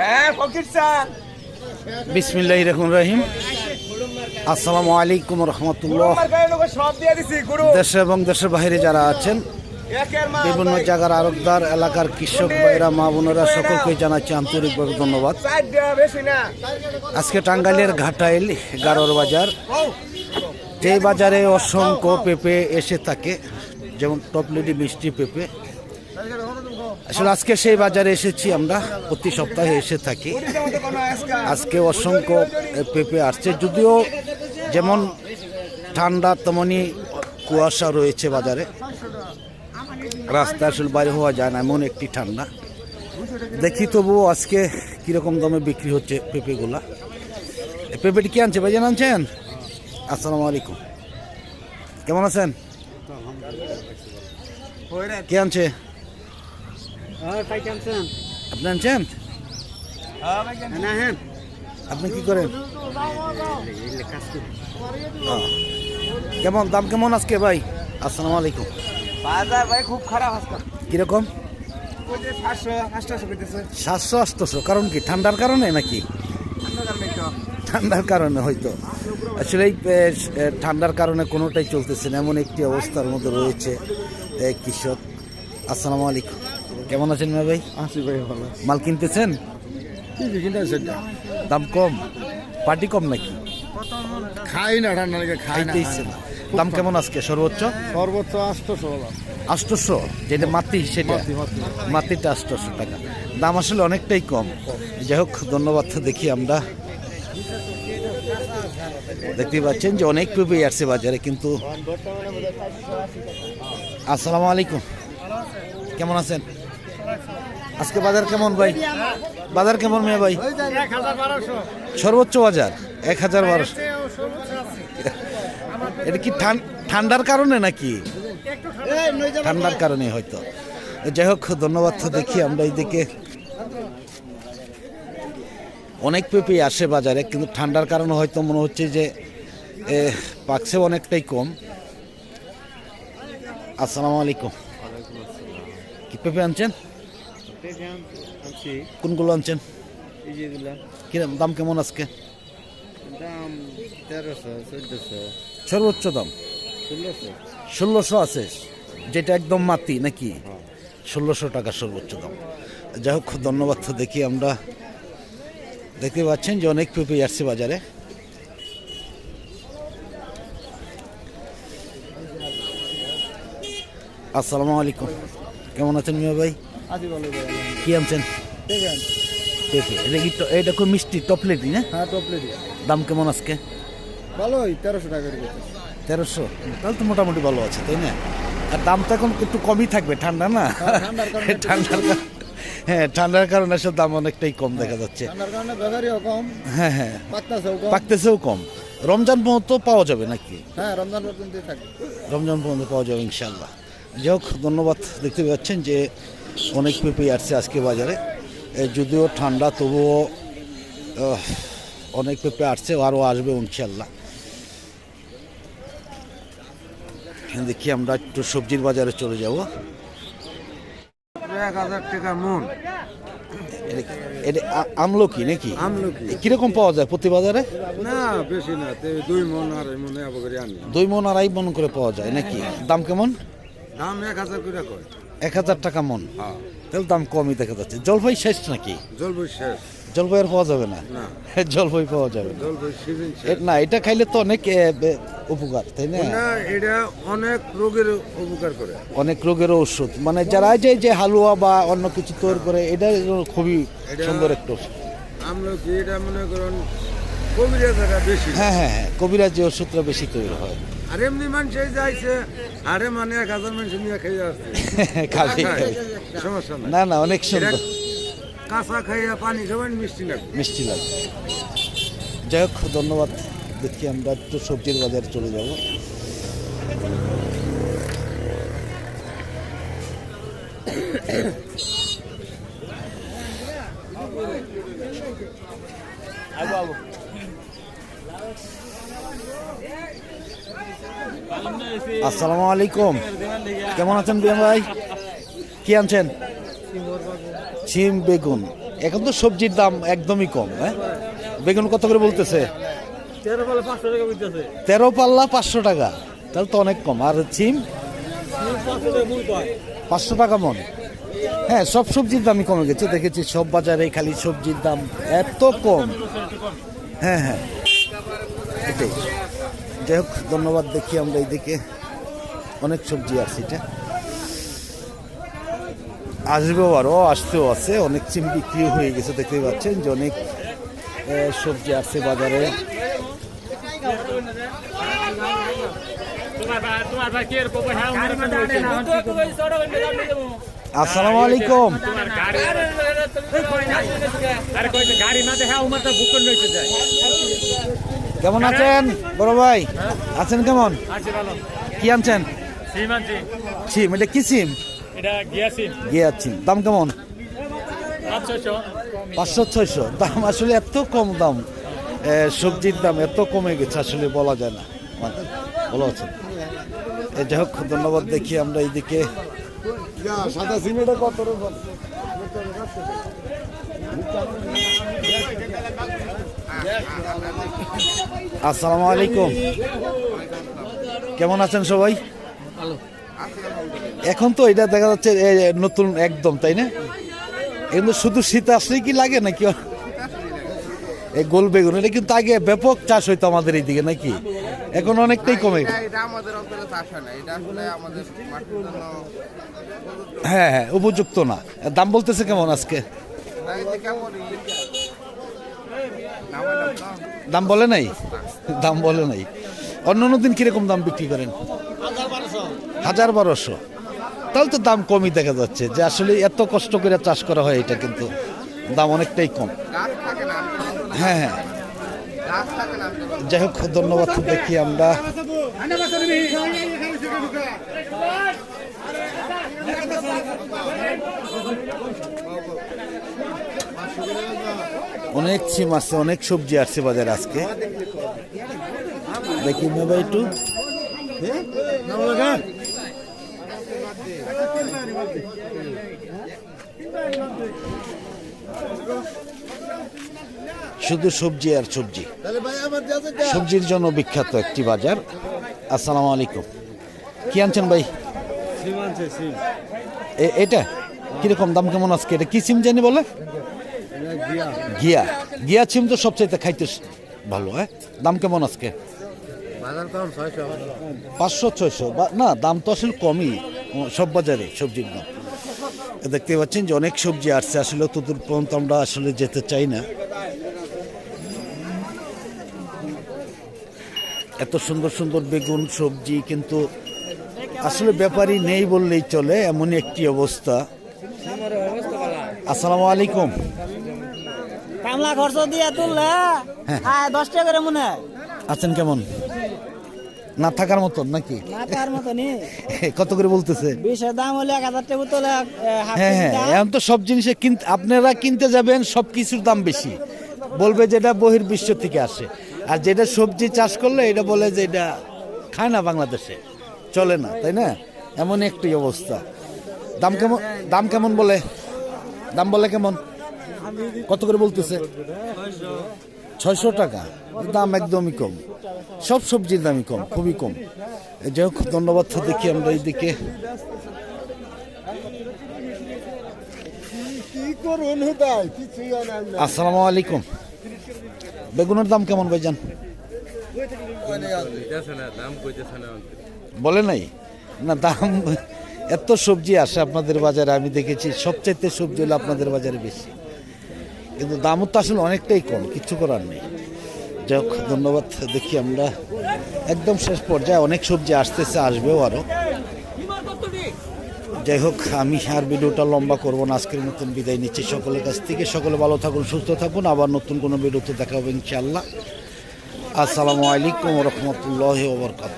হ্যাঁ বিসমিল্লাহ রহমান রহিম। আসসালামু আলাইকুম রহমতুল্লাহ। দেশে এবং দেশের বাইরে যারা আছেন বিভিন্ন জায়গার আরবদার এলাকার কৃষক ভাইরা মা বোনেরা সকলকে জানাচ্ছি আন্তরিকভাবে ধন্যবাদ। আজকে টাঙ্গাইলের ঘাটাইল গারোর বাজার। যে বাজারে অসংখ্য পেঁপে এসে থাকে যেমন টপলেডি মিষ্টি পেঁপে। আসলে আজকে সেই বাজারে এসেছি আমরা। প্রতি সপ্তাহে এসে থাকি। আজকে অসংখ্য পেঁপে আসছে। যদিও যেমন ঠান্ডা তেমনই কুয়াশা রয়েছে বাজারে। রাস্তা আসলে বাইরে হওয়া যায় না, এমন একটি ঠান্ডা। দেখি তবুও আজকে কীরকম দামে বিক্রি হচ্ছে পেঁপেগুলা। পেঁপেটি কি আনছে? ভাইজান আনছেন? আসসালামু আলাইকুম। কেমন আছেন? কে আনছে? আপনি আনছেন আপনি কি করেন? কেমন দাম কেমন আজকে ভাই? আসসালামু আলাইকুম। বাজার ভাই খুব খারাপ কীরকম? সাতশো আটশো কারণ কি ঠান্ডার কারণে নাকি? ঠান্ডার কারণে হয়তো। আসলে ঠান্ডার কারণে কোনোটাই চলতেছে না। এমন একটি অবস্থার মধ্যে রয়েছে কৃষক। আসসালামু আলাইকুম। কেমন আছেন মেয়ে ভাই? আসি ভাই ভালো মাল কিনতেছেন? কি কিনতে দাম কম। পার্টি কম নাকি? খাই না ঠান্ডা লেগে খাই না দাম কেমন আজকে? সর্বোচ্চ? সর্বোচ্চ বলা। আষ্টশো যেটা মাতি সেটা? মাতি, মাতি। মাতিটা আষ্টশো টাকা। দাম আসলে অনেকটাই কম। যাই হোক ধন্যবাদ দেখি আমরা। দেখতে পাচ্ছেন যে অনেক পেঁপে আসছে বাজারে কিন্তু আসসালামু আলাইকুম। কেমন আছেন? আজকে বাজার কেমন ভাই? বাজার কেমন মেয়ে ভাই? সর্বোচ্চ বাজার এক হাজার বারোশো। এটা কি ঠান- ঠান্ডার কারণে নাকি? ঠান্ডার কারণে হয়তো। যাই হোক ধন্যবাদ দেখি আমরা এইদিকে। অনেক পেঁপে আসে বাজারে কিন্তু ঠান্ডার কারণে হয়তো মনে হচ্ছে যে এ, পাকছে অনেকটাই কম। আসসালামু আলাইকুম। কি পেঁপে আনছেন? কোনগুলো আনছেন? কিরম, দাম কেমন আজকে? দাম তেরোশো চোদ্দশো সর্বোচ্চ দাম? ষোলোশো ষোলোশো আছে। যেটা একদম মাতি নাকি? ষোলোশো টাকা সর্বোচ্চ দাম। যাই হোক, ধন্যবাদ তো দেখি আমরা দেখতে পাচ্ছেন যে অনেক পেঁপে আসছে বাজারে। আসসালামু আলাইকুম। কেমন আছেন মিয়া ভাই? কি আনছেন? এটা কি এটা খুব মিষ্টি না? হ্যাঁ টপলেটি দাম কেমন আজকে? ভালোই তেরোশো টাকা করে তেরোশো? তাহলে তো মোটামুটি ভালো আছে তাই না? আর দাম তো এখন একটু কমই থাকবে ঠান্ডা না? হ্যাঁ, ঠান্ডার হ্যাঁ ঠান্ডার কারণে আসলে দাম অনেকটাই কম দেখা যাচ্ছে। ঠান্ডার কারণে ব্যাপারিও কম হ্যাঁ হ্যাঁ। পাত্তাছেও পাকতেছেও কম। রমজান পর্যন্ত পাওয়া যাবে নাকি? হ্যাঁ রমজান রমজান পর্যন্ত পাওয়া যাবে ইনশাল্লাহ যাই হোক ধন্যবাদ দেখতে পাচ্ছেন যে অনেক পেঁপে আসছে আজকে বাজারে। যদিও ঠান্ডা তবুও অনেক পেঁপে আসছে আরও আসবে ইনশাল্লাহ দেখি আমরা একটু সবজির বাজারে চলে যাব। এক হাজার টাকা মন। আমলকি নাকি? আমলকি। কীরকম পাওয়া যায় প্রতি বাজারে? না বেশি না দুই মন মনে আনি। দুই মন আড়াই মন করে পাওয়া যায় নাকি? দাম কেমন? দাম এক হাজার করে এক হাজার টাকা মন। হ্যাঁ। তাহলে দাম কমই দেখা যাচ্ছে। জলপাই শেষ নাকি? জলবই শেষ। জলপাই আর পাওয়া যাবে না? জলপাই পাওয়া যাবে না। এটা খাইলে তো অনেক উপকার তাই না? এটা অনেক রোগের উপকার করে। অনেক রোগের ওষুধ মানে যারা যে যে হালুয়া বা অন্য কিছু তৈরি করে এটা খুবই সুন্দর একটা ওষুধ আমরা কি এটা মনে করুন কবিরা জায়গা বেশি হ্যাঁ হ্যাঁ হ্যাঁ কবিরাজ যে ওষুধটা বেশি তৈরি হয়। আর এমনি মানুষ যাইছে আরে মানে এক হাজার মানুষ নিয়ে খেয়ে আসছে। খালি সমস্যা না না অনেক সুন্দর। কাঁচা খাইয়া পানি খাবেন মিষ্টি লাগবে। মিষ্টি লাগে যাই হোক ধন্যবাদ। দেখি আমরা একটু সবজির বাজারে চলে যাব। আসসালামু আলাইকুম। কেমন আছেন বিয়াম ভাই? কি আনছেন? সিম বেগুন। এখন তো সবজির দাম একদমই কম হ্যাঁ? বেগুন কত করে বলতেছে? তেরো পাল্লা পাঁচশো টাকা তাহলে তো অনেক কম। আর সিম পাঁচশো টাকা মন। হ্যাঁ সব সবজির দামই কমে গেছে। দেখেছি সব বাজারে খালি সবজির দাম এত কম। হ্যাঁ হ্যাঁ। এটাই যাই হোক ধন্যবাদ দেখি আমরা এইদিকে অনেক সবজি আছে এটা আসবেও আরও আসতেও আছে অনেক চিম বিক্রিও হয়ে গেছে দেখতেই পাচ্ছেন যে অনেক সবজি আছে বাজারে হ্যাঁ আসসালামু আলাইকুম গাড়ি তো কেমন আছেন? বড় ভাই আছেন কেমন? কি আনছেন? সিম এটা কি সিম? গিয়ে সিম। দাম কেমন? পাঁচশো। ছয়শো। দাম আসলে এত কম দাম। এ, সবজির দাম এত কমে গেছে আসলে বলা যায় না। ভালো আছেন? যাই হোক ধন্যবাদ দেখি আমরা এইদিকে। সাদা সিমেন্টে কত রকম? আসসালামু আলাইকুম। কেমন আছেন সবাই? এখন তো এটা দেখা যাচ্ছে নতুন একদম তাই না? কিন্তু শুধু শীত আসলেই কি লাগে নাকি? এই গোল বেগুন এটা কিন্তু আগে ব্যাপক চাষ হইতো আমাদের এইদিকে নাকি? এখন অনেকটাই কমে। হয় হ্যাঁ হ্যাঁ উপযুক্ত না। দাম বলতেছে কেমন আজকে তাই যে কেমন নামাইলাম তো দাম বলে নাই? দাম বলে নাই। অন্য অন্য দিন কীরকম দাম বিক্রি করেন? হাজার বারোশো। তাহলে তো দাম কমই দেখা যাচ্ছে যে আসলে এত কষ্ট করে চাষ করা হয় এটা কিন্তু দাম অনেকটাই কম। হ্যাঁ হ্যাঁ। যাই হোক, ধন্যবাদ দেখি আমরা। অনেক সিম আছে, অনেক সবজি আছে বাজারে আজকে। দেখি নেবা একটু। শুধু সবজি আর সবজি। সবজির জন্য বিখ্যাত একটি বাজার। আসসালামু আলাইকুম। কি আনছেন ভাই? এটা? কীরকম দাম কেমন আজকে? এটা কি সিম জানি বলে? গিয়া গিয়া চিম তো সবচাইতে খাইতে ভালো হ্যাঁ? দাম কেমন আজকে? পাঁচশো ছয়শো। বা না দাম তো আসলে কমই সব বাজারে সবজির দাম। দেখতে পাচ্ছেন যে অনেক সবজি আসছে আসলে তদূর পর্যন্ত আমরা আসলে যেতে চাই না। এত সুন্দর সুন্দর বেগুন সবজি কিন্তু আসলে ব্যাপারই নেই বললেই চলে এমনই একটি অবস্থা। আসসালামু আলাইকুম। কামলা খরচ দিয়ে তুললে হ্যাঁ। দশ টাকা করে মনে আছেন কেমন? না থাকার মতন নাকি? না তার মতো কত করে বলতেছে? বিষের দাম হলে এক হাজার টাকা তোলে হ্যাঁ হ্যাঁ এখন তো সব জিনিসে কিনতে আপনারা কিনতে যাবেন সব কিছুর দাম বেশি। বলবে যেটা বহির্বিশ্ব থেকে আসে। আর যেটা সবজি চাষ করলে এটা বলে যে এটা খায় না বাংলাদেশে। চলে না তাই না? এমন একটি অবস্থা। দাম কেমন দাম কেমন বলে? দাম বলে কেমন? কত করে বলতেছে? ছয়শো টাকা। দাম একদমই কম। সব সবজির দামই কম, খুবই কম। যাই হোক, ধন্যবাদ দেখি আমরা এইদিকে। আসসালামু আলাইকুম। বেগুনের দাম কেমন ভাইজান? বলে নাই? না, দাম এত সবজি আসে আপনাদের বাজারে, আমি দেখেছি সবচাইতে সবজি হলো আপনাদের বাজারে বেশি। কিন্তু দামও তো আসলে অনেকটাই কম, কিচ্ছু করার নেই। যাই হোক, ধন্যবাদ, দেখি আমরা একদম শেষ পর্যায়ে অনেক সবজি আসতেছে, আসবেও আরও যাই হোক, আমি আর ভিডিওটা লম্বা করব না, আজকের মতন বিদায় নিচ্ছি সকলের কাছ থেকে। সকলে ভালো থাকুন, সুস্থ থাকুন, আবার নতুন কোনো ভিডিওতে দেখা হবে ইনশাল্লাহ আসসালামু আলাইকুম রহমতুল্লাহ ওবরকাত